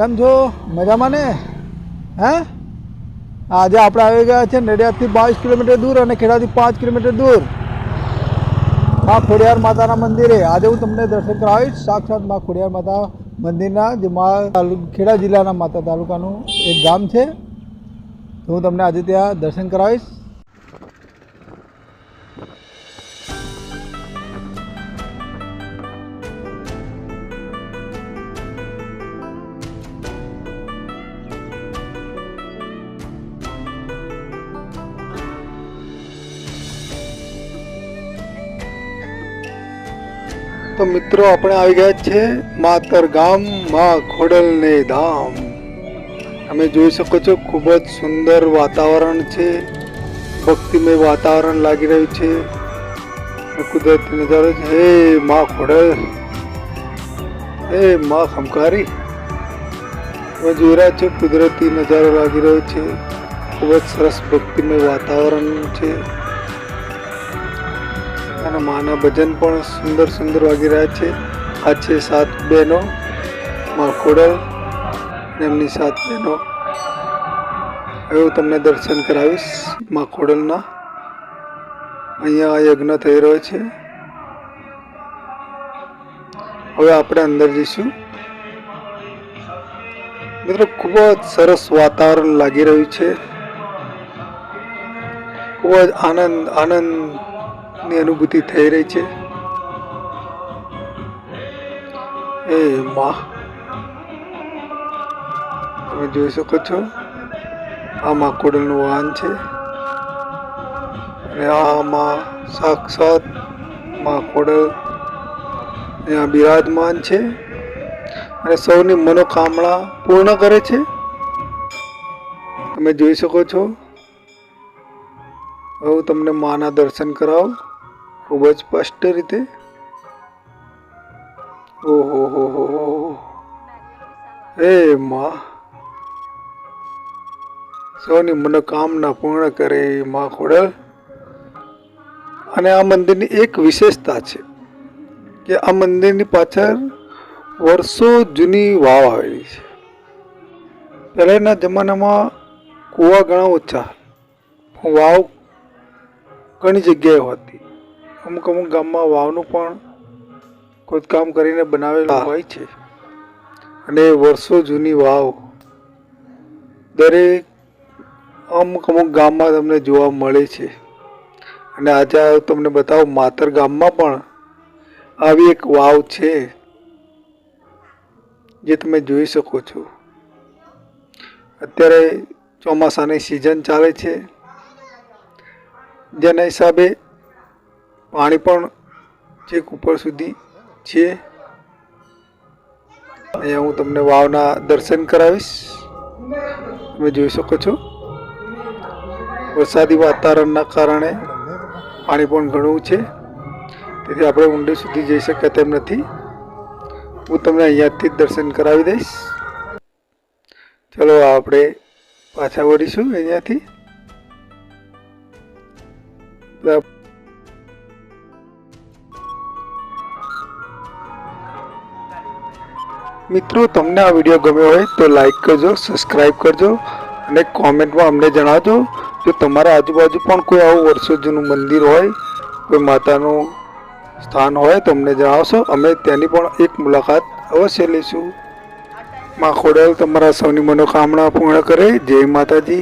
કેમ છો? મજામાં ને? હે? આજે આપણે આવી ગયા છે નડિયાદથી બાવીસ કિલોમીટર દૂર અને ખેડાથી પાંચ કિલોમીટર દૂર. મા ખોડિયાર માતાના મંદિરે. આજે હું તમને દર્શન કરાવીશ. સાક્ષાત મા ખોડિયાર માતા મંદિરના, જે મા ખેડા જિલ્લાના માતા તાલુકાનું એક ગામ છે. તો હું તમને આજે ત્યાં દર્શન કરાવીશ. તો મિત્રો આપણે આવી ગયા છે માતર ગામમાં ખોડલને ધામ. તમે જોઈ શકો છો, ખૂબ જ સુંદર વાતાવરણ છે. ભક્તિમય વાતાવરણ લાગી રહ્યું છે. કુદરતી નજારો છે. હે માં ખોડલ. હે માં ખમકારી તમે જોઈ રહ્યા છો, કુદરતી નજારો લાગી રહ્યો છે. ખૂબ જ સરસ ભક્તિમય વાતાવરણ છે. અને માના ભજન પણ સુંદર સુંદર વાગી રહ્યા છે. આ છે સાત બહેનો માખોડલ એમની સાત બહેનો. હવે હું તમને દર્શન કરાવીશ માખોડલના અહીંયા યજ્ઞ થઈ રહ્યો છે. હવે આપણે અંદર જઈશું. મિત્રો, ખૂબ જ સરસ વાતાવરણ લાગી રહ્યું છે. ખૂબ જ આનંદ આનંદ ની અનુભૂતિ થઈ રહી છે. એ માં. તમે જોઈ શકો છો, આ માં કોડલનું વાહન છે. આ માં સાક્ષાતમાં કોડલ અહીંયા બિરાજમાન છે. અને સૌની મનોકામના પૂર્ણ કરે છે. તમે જોઈ શકો છો. હું તમને માના દર્શન કરાવું. ખૂબ જ સ્પષ્ટ રીતે? ઓહો, હો હો હો માં. સૌની મનોકામના પૂર્ણ કરે માં ખોડલ. અને આ મંદિરની એક વિશેષતા છે કે આ મંદિરની પાછળ વર્ષો જૂની વાવ આવેલી છે. પહેલાંના જમાનામાં કૂવા ઘણા ઓછા, વાવ ઘણી જગ્યાએ હોતી. અમુક અમુક ગામમાં વાવનું પણ ખોદકામ કરીને બનાવેલું હોય છે. અને વર્ષો જૂની વાવ દરેક અમુક અમુક ગામમાં તમને જોવા મળે છે. અને આજે તમને બતાવું માતર ગામમાં પણ આવી એક વાવ છે જે તમે જોઈ શકો છો. અત્યારે ચોમાસાની સિઝન ચાલે છે. જેના હિસાબે પાણી પણ છેક ઉપર સુધી છે. અહીંયા હું તમને વાવના દર્શન કરાવીશ. તમે જોઈ શકો છો. વરસાદી વાતાવરણના કારણે પાણી પણ ઘણું છે. તેથી આપણે ઊંડે સુધી જઈ શક્યા તેમ નથી. હું તમને અહીંયાથી દર્શન કરાવી દઈશ. ચલો આપણે પાછા વળીશું અહીંયાથી. મિત્રો તમને આ વીડિયો ગમ્યો હોય તો લાઈક કરજો સબસ્ક્રાઈબ કરજો અને કોમેન્ટમાં અમને જણાવજો. જો તમારા આજુબાજુ પણ કોઈ આવું વર્ષો જૂનું મંદિર હોય કોઈ માતાનું સ્થાન હોય તો અમને જણાવશો. અમે તેની પણ એક મુલાકાત અવશ્ય લઈશું. માં ખોડલ તમારા સૌની મનોકામના પૂર્ણ કરે. જય માતાજી.